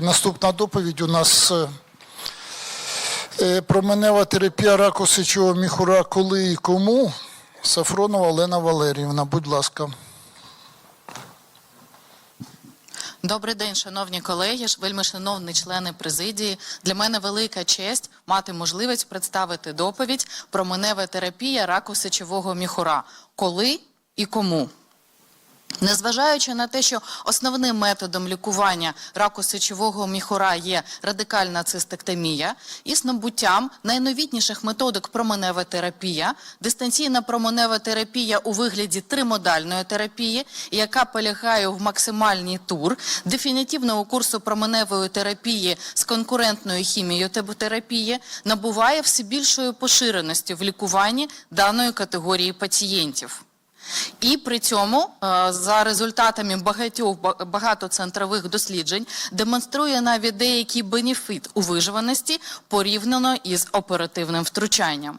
Наступна доповідь у нас е, е, променева терапія раку сечового міхура коли і кому. Сафронова Олена Валеріївна, будь ласка. Добрий день, шановні колеги, вельми шановні члени президії. Для мене велика честь мати можливість представити доповідь про менева терапія раку сечового міхура. Коли і кому. Незважаючи на те, що основним методом лікування раку сечового міхура є радикальна цистектомія, із набуттям найновітніших методик променева терапія, дистанційна променева терапія у вигляді тримодальної терапії, яка полягає в максимальній тур, дефінітивного курсу променевої терапії з конкурентною хіміотерапії, набуває все більшої поширеності в лікуванні даної категорії пацієнтів. І при цьому е, за результатами багатьох багатоцентрових досліджень демонструє навіть деякий бенефіт у виживаності порівняно із оперативним втручанням.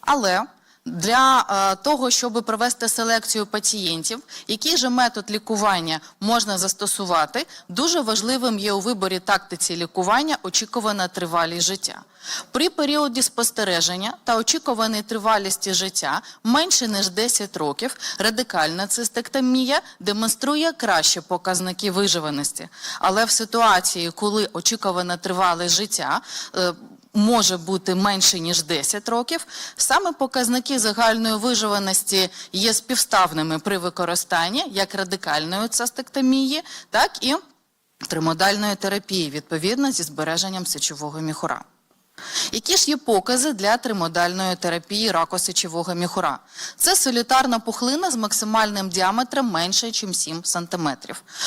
Але для е, того, щоб провести селекцію пацієнтів, який же метод лікування можна застосувати, дуже важливим є у виборі тактиці лікування очікувана тривалість життя. При періоді спостереження та очікуваній тривалісті життя менше ніж 10 років радикальна цистектомія демонструє кращі показники виживаності. Але в ситуації, коли очікувана тривалість життя е, може бути менше ніж 10 років. Саме показники загальної виживаності є співставними при використанні як радикальної цистектомії, так і тримодальної терапії, відповідно зі збереженням сечового міхура. Які ж є покази для тримодальної терапії раку сечового міхура? Це солітарна пухлина з максимальним діаметром менше, ніж 7 см.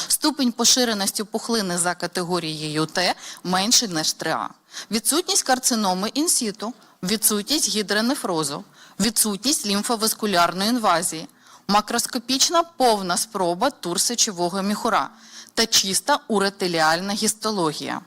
Ступінь поширеності пухлини за категорією Т менше, ніж 3А. Відсутність карциноми інсіту, відсутність гідронефрозу, відсутність лімфоваскулярної інвазії, макроскопічна повна спроба тур сечового міхура та чиста уретеліальна гістологія.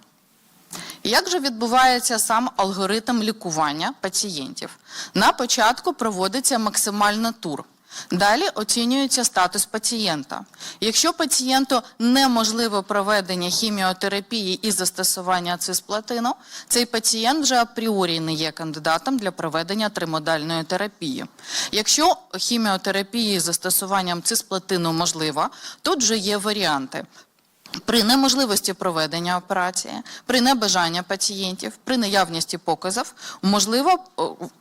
Як же відбувається сам алгоритм лікування пацієнтів? На початку проводиться максимальна тур. Далі оцінюється статус пацієнта. Якщо пацієнту неможливо проведення хіміотерапії і застосування цисплатину, цей пацієнт вже апріорі не є кандидатом для проведення тримодальної терапії. Якщо хіміотерапії з застосуванням цисплатину можлива, тут вже є варіанти. При неможливості проведення операції, при небажанні пацієнтів, при наявності показів, можливо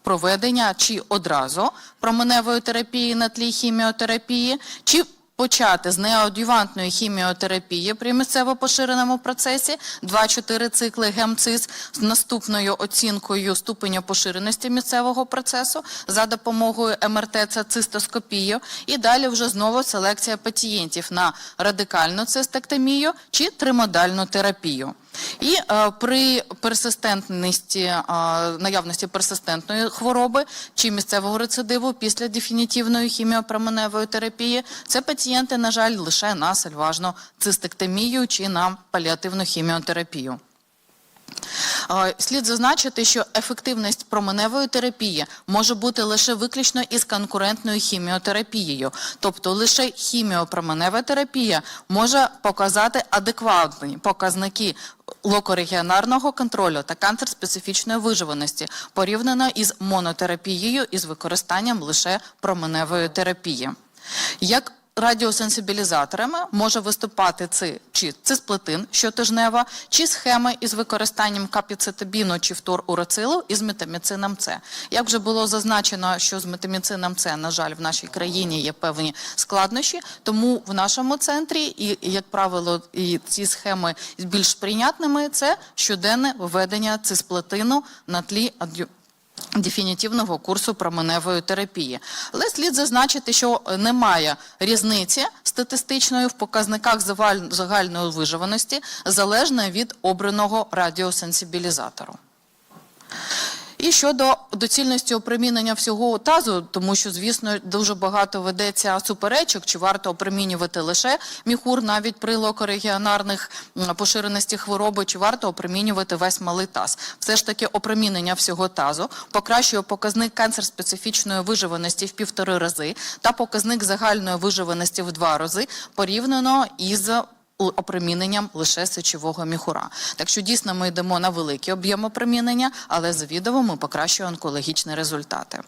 проведення чи одразу променевої терапії на тлі хіміотерапії, чи почати з неодювантної хіміотерапії при місцево поширеному процесі 2-4 цикли гемцис з наступною оцінкою ступеня поширеності місцевого процесу за допомогою МРТ це цистоскопію, і далі вже знову селекція пацієнтів на радикальну цистектомію чи тримодальну терапію. І е, при персистентності, е, наявності персистентної хвороби чи місцевого рецидиву після дефінітивної хіміопроменевої терапії, це пацієнти, на жаль, лише на сальважну цистектомію чи на паліативну хіміотерапію. Е, Слід зазначити, що ефективність променевої терапії може бути лише виключно із конкурентною хіміотерапією, тобто лише хіміопроменева терапія може показати адекватні показники локорегіонарного контролю та канцер-специфічної виживаності порівняно із монотерапією із використанням лише променевої терапії. Як радіосенсибілізаторами може виступати ци, чи цисплетин щотижнева, чи схеми із використанням капіцетабіну чи фторурацилу із метаміцином С. Як вже було зазначено, що з метаміцином С, на жаль, в нашій країні є певні складнощі, тому в нашому центрі, і, як правило, і ці схеми більш прийнятними, це щоденне введення цисплетину на тлі ад'ю- дефінітивного курсу променевої терапії. Але слід зазначити, що немає різниці статистичної в показниках загальної виживаності залежно від обраного радіосенсибілізатору. І щодо доцільності опромінення всього тазу, тому що, звісно, дуже багато ведеться суперечок, чи варто опромінювати лише міхур навіть при локорегіонарних поширеності хвороби, чи варто опромінювати весь малий таз. Все ж таки опромінення всього тазу покращує показник канцер-специфічної виживаності в півтори рази та показник загальної виживаності в два рази порівняно із опроміненням лише сечового міхура. Так що дійсно ми йдемо на великий об'єм опромінення, але завідомо ми покращуємо онкологічні результати.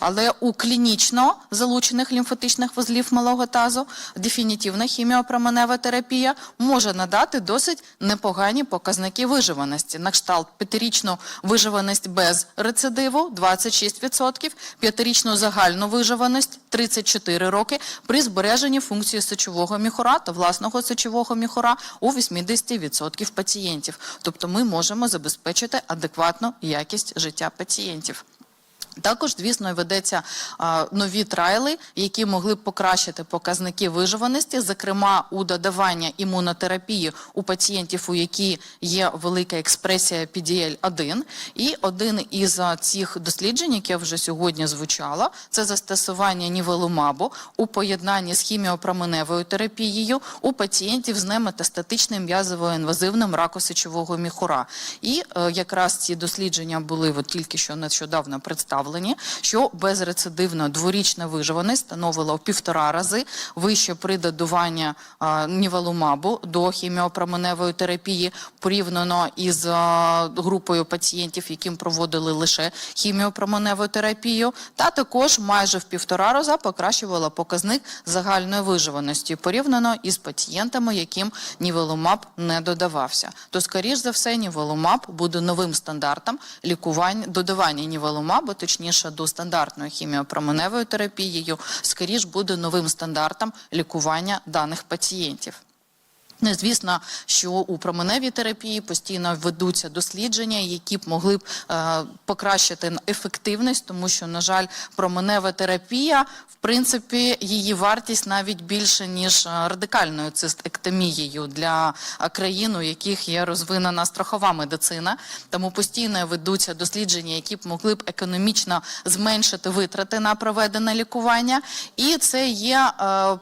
Але у клінічно залучених лімфатичних вузлів малого тазу дефінітивна хіміопроменева терапія може надати досить непогані показники виживаності. На кшталт п'ятирічну виживаність без рецидиву 26%, п'ятирічну загальну виживаність 34 роки при збереженні функції сечового міхура та власного сечового міхура у 80% пацієнтів. Тобто ми можемо забезпечити адекватну якість життя пацієнтів. Також, звісно, ведеться нові трайли, які могли б покращити показники виживаності, зокрема у додавання імунотерапії у пацієнтів, у які є велика експресія PDL-1. І один із цих досліджень, яке вже сьогодні звучало, це застосування нівелумабу у поєднанні з хіміопроменевою терапією у пацієнтів з неметастатичним м'язово-інвазивним раку сечового міхура. І е, якраз ці дослідження були тільки що нещодавно представлені, що безрецидивна дворічна виживаність становила в півтора рази вище при додаванні е, нівелумабу до хіміопроменевої терапії порівняно із групою пацієнтів, яким проводили лише хіміопроменеву терапію, та також майже в півтора рази покращувала показник загальної виживаності порівняно із пацієнтами, яким нівелумаб не додавався. То, скоріш за все, нівелумаб буде новим стандартом лікування, додавання нівелумабу, точніше до стандартної хіміопроменевої терапією, скоріш буде новим стандартом лікування даних пацієнтів. Ну, звісно, що у променевій терапії постійно ведуться дослідження, які б могли б е, покращити ефективність, тому що, на жаль, променева терапія, в принципі, її вартість навіть більше ніж е, радикальною цистектомією для е, країн, у яких є розвинена страхова медицина. Тому постійно ведуться дослідження, які б могли б економічно зменшити витрати на проведене лікування. І це є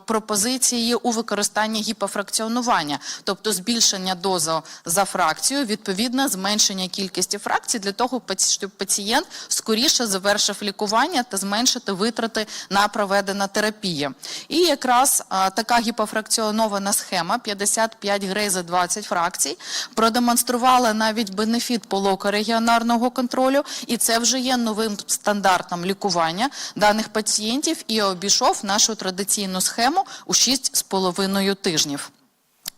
пропозиції у використанні гіпофракціонування, тобто збільшення дози за фракцію, відповідно зменшення кількості фракцій для того, щоб пацієнт скоріше завершив лікування та зменшити витрати на проведену терапію. І якраз така гіпофракціонована схема 55 грей за 20 фракцій продемонструвала навіть бенефіт полокорегіонарного контролю, і це вже є новим стандартом лікування даних пацієнтів і обійшов нашу традиційну схему у 6,5 тижнів.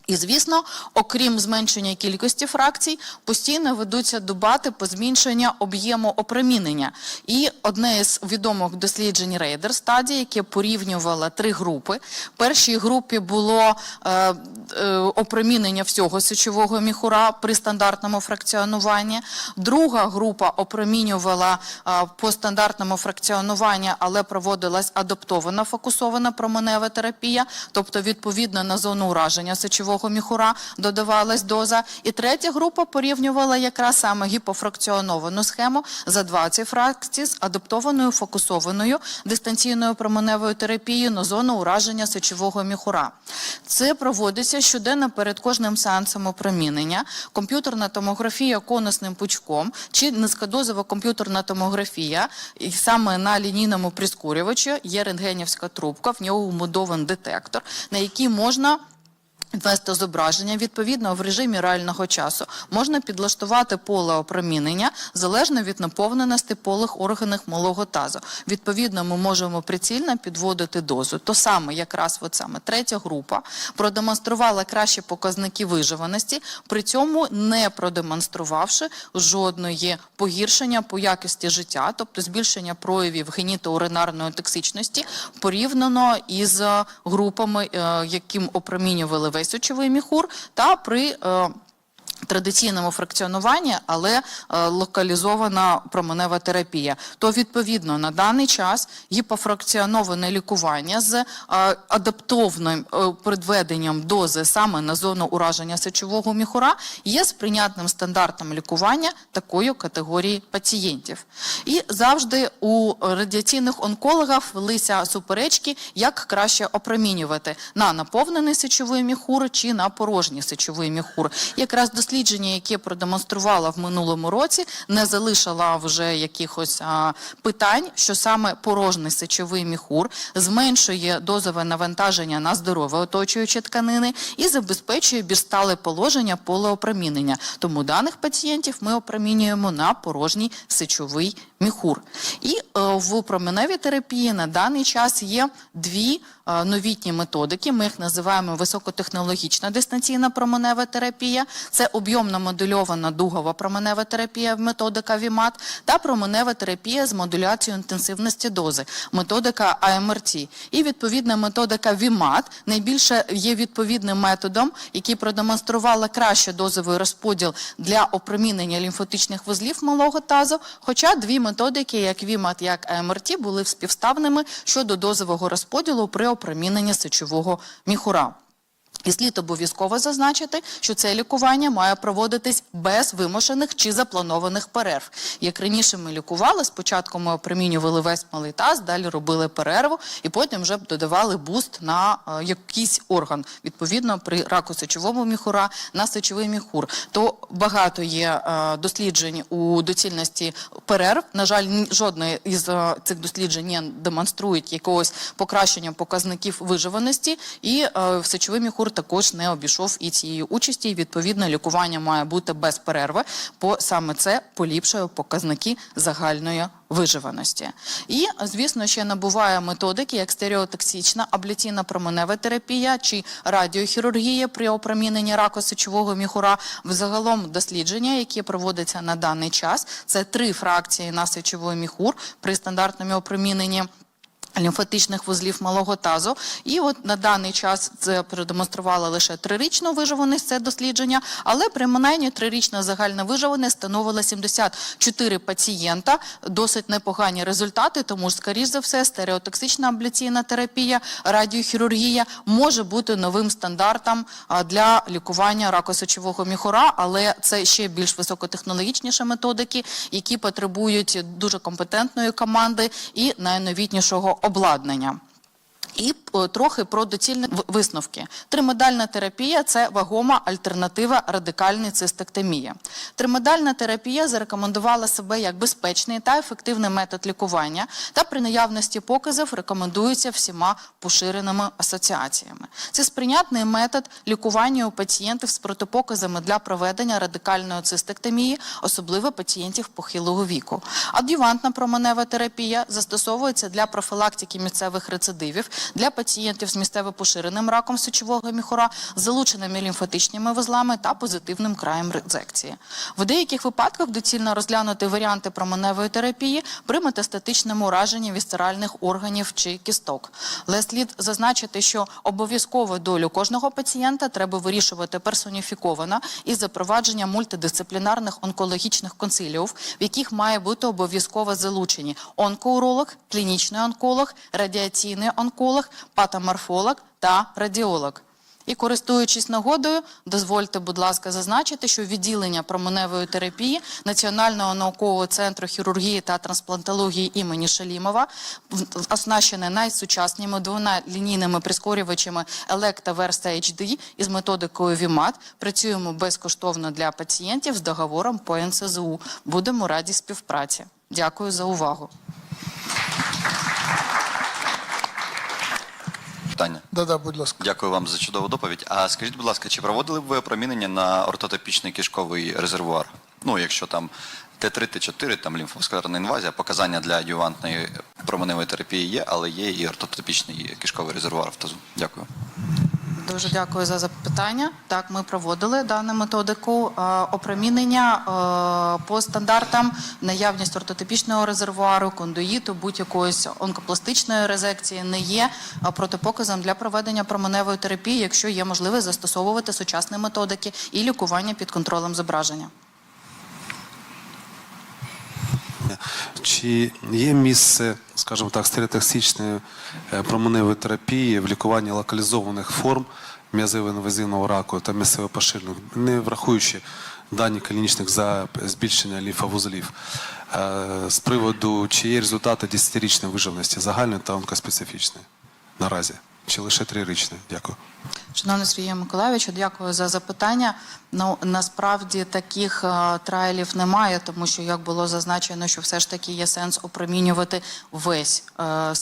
І, звісно, окрім зменшення кількості фракцій, постійно ведуться дебати по зменшення об'єму опромінення. І одне із відомих досліджень Рейдер стадії, яке порівнювало три групи. Першій групі було е, е, опромінення всього сечового міхура при стандартному фракціонуванні. Друга група опромінювала е, по стандартному фракціонуванню, але проводилась адаптована фокусована променева терапія, тобто відповідно на зону ураження сечового міхура додавалась доза. І третя група порівнювала якраз саме гіпофракціоновану схему за 20 фракцій з адаптованою фокусованою дистанційною променевою терапією на зону ураження сечового міхура. Це проводиться щоденно перед кожним сеансом опромінення. Комп'ютерна томографія конусним пучком чи низькодозова комп'ютерна томографія, і саме на лінійному прискорювачі є рентгенівська трубка, в нього вмудований детектор, на який можна Вести зображення відповідно в режимі реального часу можна підлаштувати поле опромінення залежно від наповненості полих органів малого тазу. Відповідно, ми можемо прицільно підводити дозу. То саме, якраз от саме третя група продемонструвала кращі показники виживаності, при цьому не продемонструвавши жодної погіршення по якості життя, тобто збільшення проявів генітоуринарної токсичності порівняно із групами, е, яким опромінювали весь очовий міхур, та при е, Традиційному фракціонуванні, але е, локалізована променева терапія. То відповідно на даний час гіпофракціоноване лікування з е, адаптовним е, підведенням дози саме на зону ураження сечового міхура є сприйнятним стандартом лікування такої категорії пацієнтів. І завжди у радіаційних онкологів велися суперечки, як краще опромінювати на наповнений сечовий міхур чи на порожній сечовий міхур. Якраз дослідження дослідження, яке продемонструвала в минулому році, не залишила вже якихось питань, що саме порожній сечовий міхур зменшує дозове навантаження на здорове оточуючі тканини і забезпечує більш стале положення полеопромінення. Тому даних пацієнтів ми опромінюємо на порожній сечовий міхур. І е, в променевій терапії на даний час є дві е, новітні методики. Ми їх називаємо високотехнологічна дистанційна променева терапія. Це об'ємно модульована дугова променева терапія, методика ВІМАТ, та променева терапія з модуляцією інтенсивності дози, методика АМРТ. І відповідна методика ВІМАТ найбільше є відповідним методом, який продемонструвала краще дозовий розподіл для опромінення лімфотичних вузлів малого тазу. Хоча дві методики, як ВІМАТ, як МРТ, були співставними щодо дозового розподілу при опроміненні сечового міхура. І слід обов'язково зазначити, що це лікування має проводитись без вимушених чи запланованих перерв. Як раніше ми лікували, спочатку ми опромінювали весь малий таз, далі робили перерву і потім вже додавали буст на е, якийсь орган. Відповідно, при раку сечового міхура на сечовий міхур. То багато є е, досліджень у доцільності перерв. На жаль, жодне із е, цих досліджень не демонструють якогось покращення показників виживаності, і е, сечовий міхур також не обійшов і цієї участі. І відповідно лікування має бути без перерви, бо саме це поліпшує показники загальної виживаності. І, звісно, ще набуває методики, як стереотоксична абляційна променева терапія чи радіохірургія при опроміненні раку сечового міхура. Взагалом дослідження, які проводяться на даний час, це три фракції на сечовий міхур при стандартному опроміненні лімфатичних вузлів малого тазу. І от на даний час це продемонструвало лише трирічну виживаність, це дослідження, але принаймні трирічна загальна виживаність становила 74 пацієнта, досить непогані результати, тому ж, скоріш за все, стереотоксична абляційна терапія, радіохірургія може бути новим стандартом для лікування раку сечового міхура, але це ще більш високотехнологічніші методики, які потребують дуже компетентної команди і найновітнішого обладнання. І е, трохи про доцільні висновки. Тримодальна терапія це вагома альтернатива радикальній цистектомії. Тримодальна терапія зарекомендувала себе як безпечний та ефективний метод лікування, та при наявності показів рекомендується всіма поширеними асоціаціями. Це сприйнятний метод лікування у пацієнтів з протипоказами для проведення радикальної цистектомії, особливо пацієнтів похилого віку. Адювантна променева терапія застосовується для профілактики місцевих рецидивів, для пацієнтів з місцево поширеним раком сечового міхура, залученими лімфатичними вузлами та позитивним краєм резекції. В деяких випадках доцільно розглянути варіанти променевої терапії при метастатичному ураженні вісцеральних органів чи кісток. Але слід зазначити, що обов'язково долю кожного пацієнта треба вирішувати персоніфіковано із запровадженням мультидисциплінарних онкологічних консиліумів, в яких має бути обов'язково залучені онкоуролог, клінічний онколог, радіаційний онколог, патоморфолог та радіолог. І користуючись нагодою, дозвольте, будь ласка, зазначити, що відділення променевої терапії Національного наукового центру хірургії та трансплантології імені Шалімова оснащене найсучаснішими двома лінійними прискорювачами Electa Versa HD із методикою VIMAT. Працюємо безкоштовно для пацієнтів з договором по НСЗУ. Будемо раді співпраці. Дякую за увагу. Питання. Да-да, будь ласка. Дякую вам за чудову доповідь. А скажіть, будь ласка, чи проводили б ви опромінення на ортотопічний кишковий резервуар? Ну, якщо там Т3, Т4, там лімфоскалерна інвазія, показання для адювантної променевої терапії є, але є і ортотопічний кишковий резервуар в тазу. Дякую. Дуже дякую за запитання. Так, ми проводили дану методику е, опромінення е, по стандартам, наявність ортотипічного резервуару, кондуїту, будь-якоїсь онкопластичної резекції не є е, протипоказом для проведення променевої терапії, якщо є можливість застосовувати сучасні методики і лікування під контролем зображення. Чи є місце, скажімо так, стереотоксичної е, променевої терапії в лікуванні локалізованих форм м'язово-інвазивного раку та місцево поширених, не врахуючи дані клінічних за збільшення ліфовузлів, Е, з приводу, чи є результати 10-річної виживності загальної та онкоспецифічної наразі? Чи лише трирічне? Дякую. Шановний Сергій Миколаївич, дякую за запитання. Ну насправді таких е, трайлів немає, тому що як було зазначено, що все ж таки є сенс опромінювати весь е, е,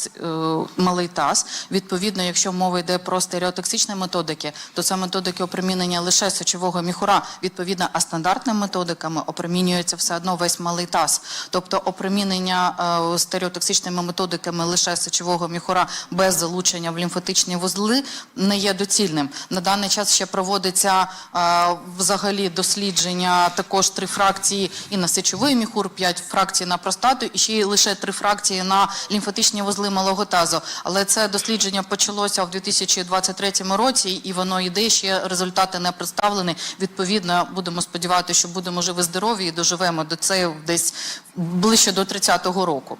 малий таз. Відповідно, якщо мова йде про стереотоксичні методики, то це методики опромінення лише сечового міхура, відповідно, а стандартними методиками опромінюється все одно весь малий таз. Тобто опромінення е, стереотоксичними методиками лише сечового міхура без залучення в лімфатичні вузли не є доцільним. На даний час ще проводиться е, взагалі дослідження також три фракції і на сечовий міхур, п'ять фракцій на простату, і ще лише три фракції на лімфатичні вузли малого тазу. Але це дослідження почалося в 2023 році, і воно йде. Ще результати не представлені. Відповідно, будемо сподіватися, що будемо живі здорові і доживемо до цього десь ближче до 30-го року.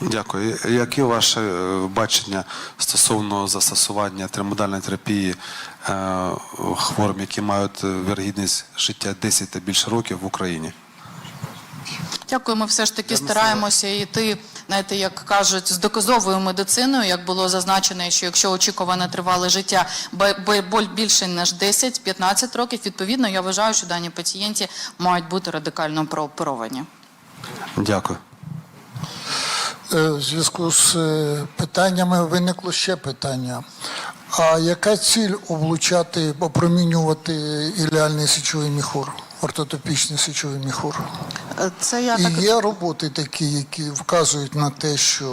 Дякую. Яке ваше бачення стосовно застосування термодальної терапії е, хворим, які мають е, вірогідність життя 10 та більше років в Україні? Дякую. Ми все ж таки стараємося йти, знаєте, як кажуть, з доказовою медициною, як було зазначено, що якщо очікуване тривале життя боль більше ніж 10-15 років, відповідно, я вважаю, що дані пацієнти мають бути радикально прооперовані. Дякую. Е, В зв'язку з е, питаннями виникло ще питання. А яка ціль облучати, опромінювати ілеальний сечовий міхур, ортотопічний сечовий міхур? Е, Це я І так є роботи такі, які вказують на те, що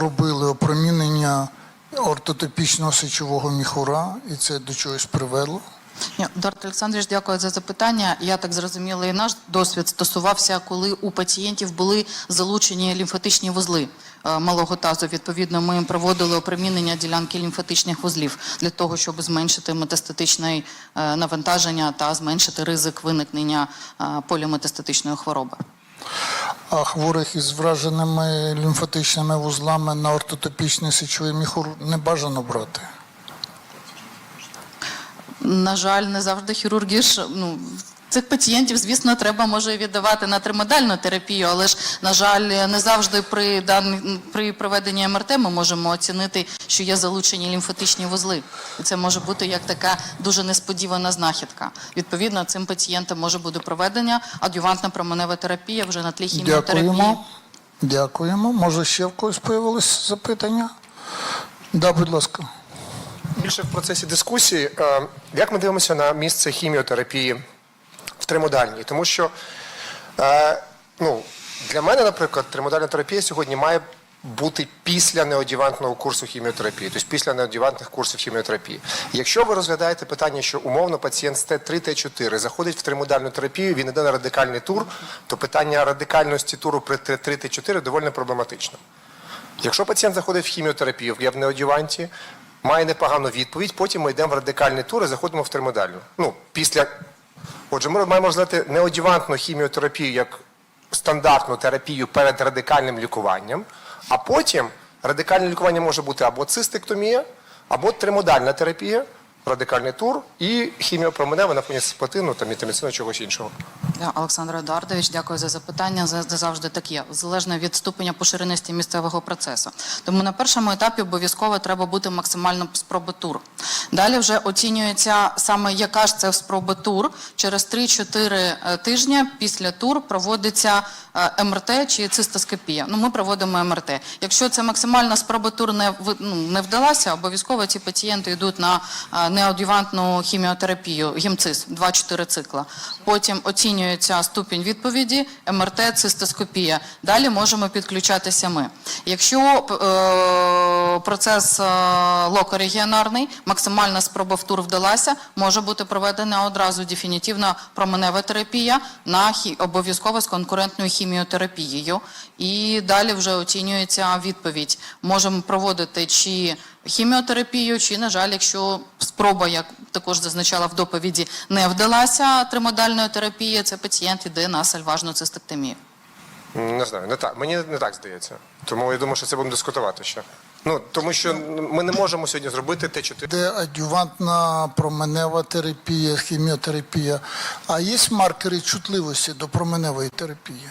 робили опромінення ортотопічного сечового міхура, і це до чогось привело. Дарт Олександрович, дякую за запитання. Я так зрозуміла, і наш досвід стосувався, коли у пацієнтів були залучені лімфатичні вузли е, малого тазу. Відповідно, ми проводили опромінення ділянки лімфатичних вузлів для того, щоб зменшити метастатичне е, навантаження та зменшити ризик виникнення е, поліметастатичної хвороби. А хворих із враженими лімфатичними вузлами на ортотопічний сечовий міхур не бажано брати. На жаль, не завжди хірурги ж ну. Цих пацієнтів, звісно, треба може віддавати на тримодальну терапію, але ж, на жаль, не завжди при дан... при проведенні МРТ ми можемо оцінити, що є залучені лімфатичні вузли. І це може бути як така дуже несподівана знахідка. Відповідно, цим пацієнтам може бути проведення адювантна променева терапія вже на тлі хіміотерапії. Дякуємо. Дякуємо. Може, ще в когось появилось запитання? Да, будь ласка. Більше в процесі дискусії, е, як ми дивимося на місце хіміотерапії в тримодальній? Тому що е, ну, для мене, наприклад, тримодальна терапія сьогодні має бути після неодівантного курсу хіміотерапії, тобто після неодівантних курсів хіміотерапії. Якщо ви розглядаєте питання, що умовно пацієнт з Т3, Т4 заходить в тримодальну терапію, він йде на радикальний тур, то питання радикальності туру при Т3, Т4 доволі проблематично. Якщо пацієнт заходить в хіміотерапію, я в неодюванті, має непогану відповідь, потім ми йдемо в радикальний тур і заходимо в термодальну. Ну, після... Отже, ми маємо розглядати неодівантну хіміотерапію як стандартну терапію перед радикальним лікуванням, а потім радикальне лікування може бути або цистектомія, або тримодальна терапія, радикальний тур і хіміопроменева на фоні сплатину та мітаміцину чогось іншого. Олександр Едуардович, дякую за запитання. За за завжди є, залежно від ступеня поширеності місцевого процесу. Тому на першому етапі обов'язково треба бути максимально спроби тур. Далі вже оцінюється саме яка ж це спроба тур. Через 3-4 е, тижні після тур проводиться е, МРТ чи цистоскопія. Ну, ми проводимо МРТ. Якщо це максимальна спроба тур не, ну, не вдалася, обов'язково ці пацієнти йдуть на е, неодювантну хіміотерапію, гімциз, 2-4 цикла. Потім оцінюється ступінь відповіді, МРТ, цистоскопія. Далі можемо підключатися ми. Якщо е, процес локорегіонарний, максимальна спроба втур вдалася, може бути проведена одразу дефінітивна променева терапія на хі, обов'язково з конкурентною хіміотерапією. І далі вже оцінюється відповідь. Можемо проводити чи хіміотерапію, чи, на жаль, якщо спроба, як також зазначала в доповіді, не вдалася тримодальної терапії, це пацієнт йде на сальважну цистектомію. Не знаю, не так. Мені не так здається. Тому я думаю, що це будемо дискутувати ще. Ну тому що ми не можемо сьогодні зробити те, 4 Де адювантна променева терапія, хіміотерапія. А є маркери чутливості до променевої терапії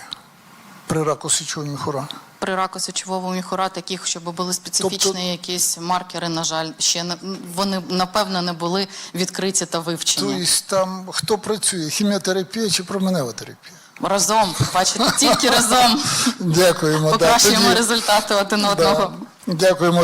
при раку сечового міхура? при раку сечового міхура, таких, щоб були специфічні Тобто- якісь маркери, на жаль, ще не вони напевно не були відкриті та вивчені. Тобто там хто працює? Хіміотерапія чи променева терапія? Разом, бачите, тільки разом Дякуємо. покращуємо результати один одного. Дякуємо.